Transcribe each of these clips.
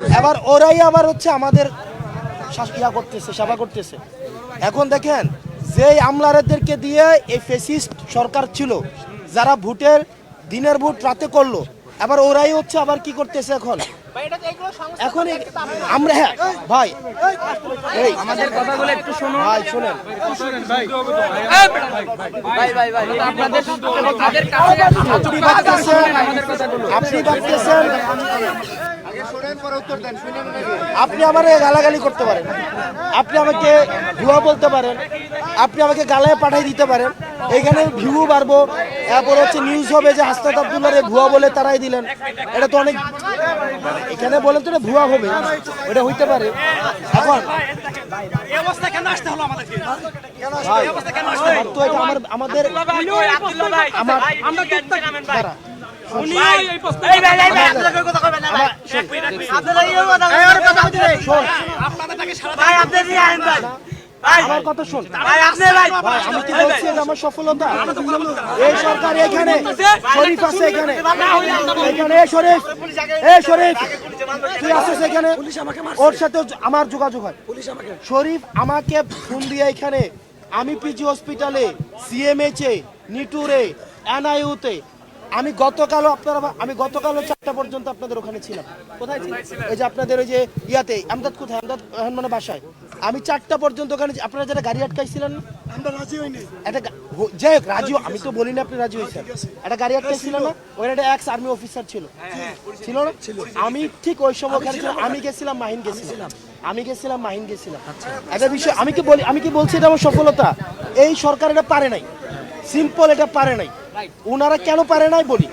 এবার ওরাই আবার হচ্ছে আমাদের ইয়া করতেছে সেবা করতেছে এখন দেখেন যে আমলারাদেরকে দিয়ে এই ফেসিস্ট সরকার ছিল যারা ভোটের দিনের ভোট রাতে করল এবার ওরাই হচ্ছে আবার কি করতেছে এখন এখন আমরা হ্যাঁ ভাই আমাদের কথাগুলো একটু শুনুন ভাই শুনেন ভাই ভাই ভাই আপনাদের আপনি ভাবতেছেন আমাদের কথাগুলো আপনি আমার গালাগালি করতে পারেন। আপনি আমাকে ভুয়া বলতে পারেন। আপনি আমাকে গালায় পাঠিয়ে দিতে পারেন। এখানে ভিউ বাড়বো। এরপর হচ্ছে নিউজ হবে যে হাসনাত আবদুল্লারে ভুয়া বলে তারাই দিলেন। এটা তো অনেক এখানে বলেন তো এটা ভুয়া হবে। এটা হইতে পারে। এখন আমার আমাদের আমার দাঁড়া, শোন। আমার কথা শোন। আমি কি বলছি আমার সফলতা? এই সরকার এখানে শরীফ আছে এখানে। এখানে শরীফ। এ শরীফ। তুই আছিস এখানে। ওর সাথে আমার যোগাযোগ হয়। শরীফ আমাকে ফোন দিয়ে এখানে আমি পিজি হসপিটালে সিএমএইচ এ নিটুরে এনআইউতে আমি গতকালও আপনারা আমি গতকালও চারটা পর্যন্ত আপনাদের ওখানে ছিলাম। কোথায় ছিলাম এই যে আপনাদের ওই যে ইয়াতে আমদাদ কোথায়? আমদাদ মানে বাসায়। আমি চারটা পর্যন্ত ওখানে আপনারা যারা গাড়ি আটকাইছিলেন? না? একটা যাই হোক রাজি আমি তো বলিনি আপনি রাজি হয়েছেন। একটা গাড়ি আটকাইছিলেন না? ওখানে একটা এক্স আর্মি অফিসার ছিল। ছিল না? আমি ঠিক ওই সময় ওখানে ছিলাম। আমি গেছিলাম মাহিন গেছিলাম। আমি গেছিলাম মাহিন গেছিলাম। একটা বিষয় আমি কি বলি আমি কি বলছি এটা আমার সফলতা? এই সরকার এটা পারে নাই। সিম্পল এটা পারে নাই। ওনারা কেন পারে নাই বলি?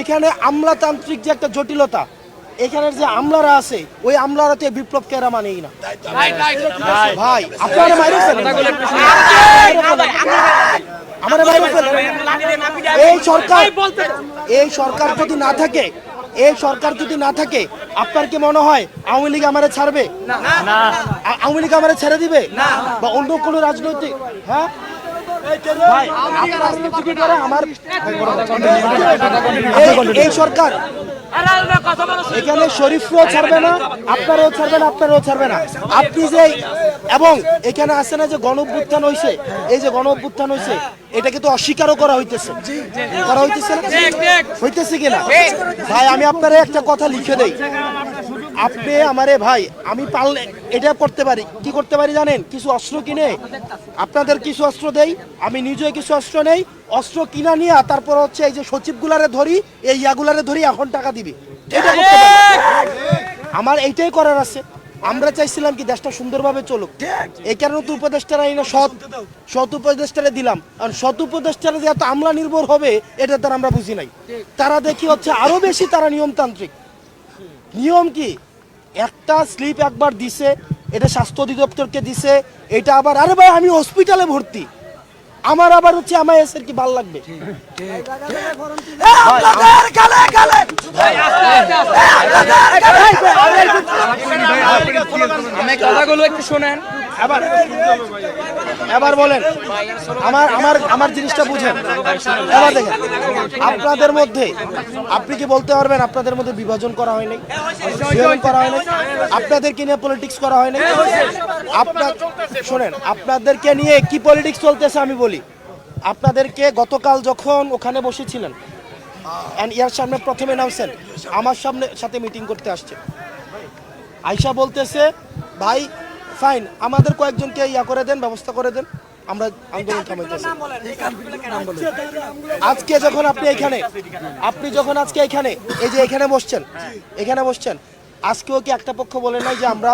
এখানে আমলাতান্ত্রিক যে একটা জটিলতা এখানের যে আমলারা আছে ওই আমলারাতে বিপ্লব কেরা মানেই না। ভাই আপনারা মাইরে আমার এই সরকার এই সরকার যদি না থাকে এই সরকার যদি না থাকে আপনার কি মনে হয় আওয়ামী লীগ আমারে ছাড়বে? আওয়ামী লীগ আমারে ছেড়ে দিবে? বা অন্য কোনো রাজনৈতিক হ্যাঁ? এই সরকার এখানে শরীফরাও ছাড়বে না, আপনারাও ছাড়বে না, আপনারাও ছাড়বে না। আপনি যে, এবং এখানে আছে না যে গণ অভ্যুত্থান হয়েছে এই যে গণ অভ্যুত্থান হয়েছে এটাকে তো অস্বীকারও করা হইতেছে। করা হইতেছে না? হইতেছে কিনা? ভাই, আমি আপনারা একটা কথা লিখে দেই। আপনি আমারে ভাই, আমি পারলে এটা করতে পারি। কি করতে পারি জানেন? কিছু অস্ত্র কিনে। আপনাদের কিছু অস্ত্র দেই, আমি নিজে কিছু অস্ত্র নেই। অস্ত্র কিনা নিয়ে তারপর হচ্ছে এই যে সচিবগুলারে ধরি, এই ইয়াগুলারে ধরি, এখন টাকা দিবি। আমার এইটাই করার আছে। আমরা চাইছিলাম কি দেশটা সুন্দরভাবে চলুক। এই কারণে তো উপদেষ্টারা এই না সৎ সৎ উপদেষ্টারে দিলাম। আর সৎ উপদেষ্টারা যে এত আমলা নির্ভর হবে, এটা তারা আমরা বুঝি নাই। তারা দেখি হচ্ছে আরও বেশি তারা নিয়মতান্ত্রিক। নিয়ম কি একটা স্লিপ একবার দিছে এটা স্বাস্থ্য অধিদপ্তরকে দিছে এটা আবার আরে ভাই আমি হসপিটালে ভর্তি আমার আবার হচ্ছে আমার এসের কি ভালো লাগবে আমি কথাগুলো একটু শুনেন এবার এবার বলেন, আমার আমার আমার জিনিসটা বুঝেন। এবার দেখেন, আপনাদের মধ্যে, আপনি কি বলতে পারবেন আপনাদের মধ্যে বিভাজন করা হয়নি? করা হয়নি? আপনাদেরকে নিয়ে পলিটিক্স করা হয়নি? আপনার, শোনেন, আপনাদেরকে নিয়ে কি পলিটিক্স চলতেছে আমি বলি। আপনাদেরকে গতকাল যখন ওখানে বসেছিলেন ইয়ার সামনে প্রথমে নামছেন, আমার সামনে, সাথে মিটিং করতে আসছে আয়সা বলতেছে, ভাই ফাইন আমাদের কয়েকজনকে ইয়া করে দেন ব্যবস্থা করে দেন। আমরা আন্দোলন থামাইতেছি। আজকে যখন আপনি এখানে আপনি যখন আজকে এখানে এই যে এখানে বসছেন এখানে বসছেন আজকেও কি একটা পক্ষ বলে নাই যে আমরা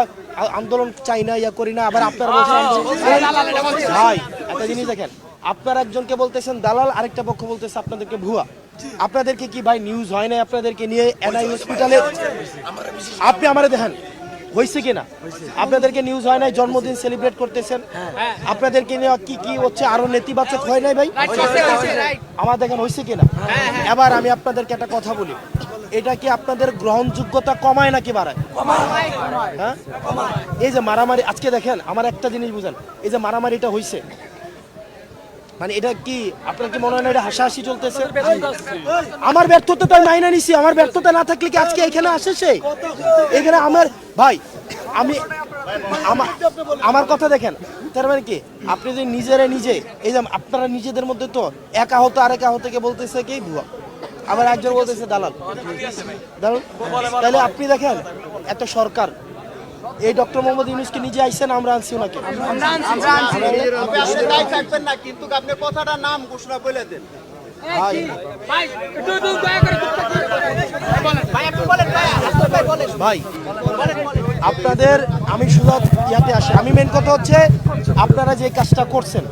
আন্দোলন চাই না ইয়া করি না? আবার আপনারা বলছেন ভাই একটা জিনিস দেখেন আপনারা একজনকে বলতেছেন দালাল আরেকটা পক্ষ বলতেছে আপনাদেরকে ভুয়া। আপনাদেরকে কি ভাই নিউজ হয় না আপনাদেরকে নিয়ে এনআই হসপিটালে আপনি আমারে দেখেন। হয়েছে কিনা? আপনাদেরকে নিউজ হয় নাই, জন্মদিন সেলিব্রেট করতেছেন। আপনাদেরকে কি কি হচ্ছে, আরও নেতিবাচক হয় নাই ভাই? আমার দেখেন, হয়েছে কিনা? এবার আমি আপনাদেরকে একটা কথা বলি। এটা কি আপনাদের গ্রহণযোগ্যতা কমায় নাকি বাড়ায়? হ্যাঁ? এই যে মারামারি, আজকে দেখেন, আমার একটা জিনিস বুঝেন। এই যে মারামারিটা হয়েছে। মানে এটা কি, আপনার কি মনে হয় না এটা হাসাহাসি চলতেছে? আমার ব্যর্থতা তো আমি মাইনা নিছি, আমার ব্যর্থতা না থাকলে কি আজকে এখানে আসে সে? এখানে আমার ভাই আমি আমার কথা দেখেন তার মানে কি? আপনি যদি নিজেরা নিজে এই যে আপনারা নিজেদের মধ্যে তো এক আহত আরেক আহতকে বলতেছে কি? ভুয়া। আবার একজন বলতেছে দালাল। দালাল? তাহলে আপনি দেখেন এত সরকার এই ডক্টর মোহাম্মদ ইউনুসকে নিজে আইসেন আমরা আনছি ওনাকে। কিন্তু আপনি কথাটা নাম ঘোষণা করে দেন। ভাই। ভাই আপনাদের আমি শুধু ইয়াতে আসি। আমি মেন কথা হচ্ছে আপনারা যে কাজটা করছেন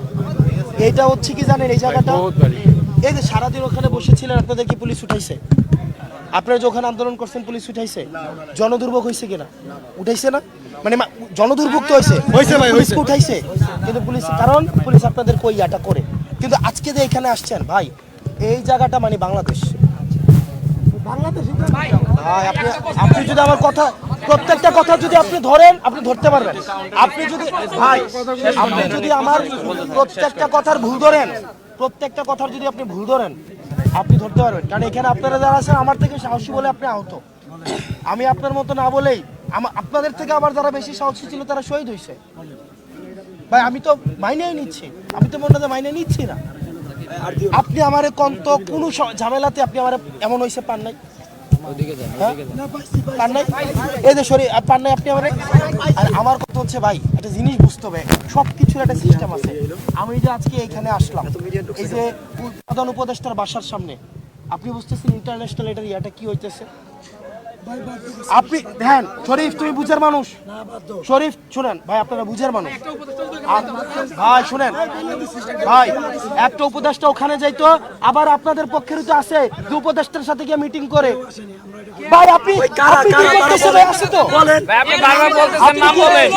এইটা হচ্ছে কি জানেন এই জায়গাটা? এই যে সারাদিন ওখানে বসেছিলেন আপনাদের কি পুলিশ উঠাইছে? আপনারা যে ওখানে আন্দোলন করছেন পুলিশ উঠাইছে? জনদুর্ভোগ হয়েছে কিনা? উঠাইছে না? মানে জনদুর্ভোগ তো হয়েছে হয়েছে ভাই উঠাইছে। কিন্তু পুলিশ কারণ পুলিশ আপনাদের কই ইয়াটা করে? কিন্তু আজকে যে এখানে আসছেন ভাই এই জায়গাটা মানে বাংলাদেশ। আপনি যদি আমার কথা প্রত্যেকটা কথা যদি আপনি ধরেন আপনি ধরতে পারবেন। আপনি যদি ভাই আপনি যদি আমার প্রত্যেকটা কথার ভুল ধরেন প্রত্যেকটা কথার যদি আপনি ভুল ধরেন আপনি ধরতে পারবেন। কারণ এখানে আপনারা যারা আছেন আমার থেকে সাহসী বলে আপনি আহত। আমি আপনার মতো না বলেই আমা- আপনাদের থেকে আবার যারা বেশি সাহসী ছিল তারা শহীদ হয়েছে ভাই আমি তো মাইনেই নিচ্ছি। আমি তো মনে হয় মাইনে নিচ্ছি না। আপনি আমার কন্ত কোনো ঝামেলাতে আপনি আমার এমন হয়েছে পান নাই? হ্যাঁ? পান নাই? এই যে শরীর পান নাই আপনি আমার? আর আমার কথা হচ্ছে ভাই একটা জিনিস বুঝতে হবে সব কিছুর একটা সিস্টেম আছে। আমি যে আজকে এখানে আসলাম এই যে প্রধান উপদেষ্টার বাসার সামনে আপনি বুঝতেছেন ইন্টারন্যাশনাল এটার ইয়াটা কি হইতেছে? আপনি দেখেন শরীফ তুমি বুঝের মানুষ। শরীফ শুনেন ভাই আপনারা বুঝের মানুষ। ভাই শুনেন। ভাই একটা উপদেষ্টা ওখানে যাইতো আবার আপনাদের পক্ষের তো আছে যে উপদেষ্টার সাথে গিয়ে মিটিং করে। ভাই আপনি আপনি কি করতেছেন ভাই আছে তো? ভাই আপনি বারবার বলতেছেন নাম বলেন।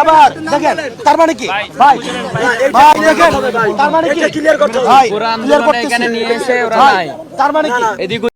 এবার দেখেন তার মানে কি? ভাই ভাই দেখেন তার মানে কি? ভাই ক্লিয়ার এখানে নিয়ে এসে ওরা নাই। তার মানে কি? এদিকে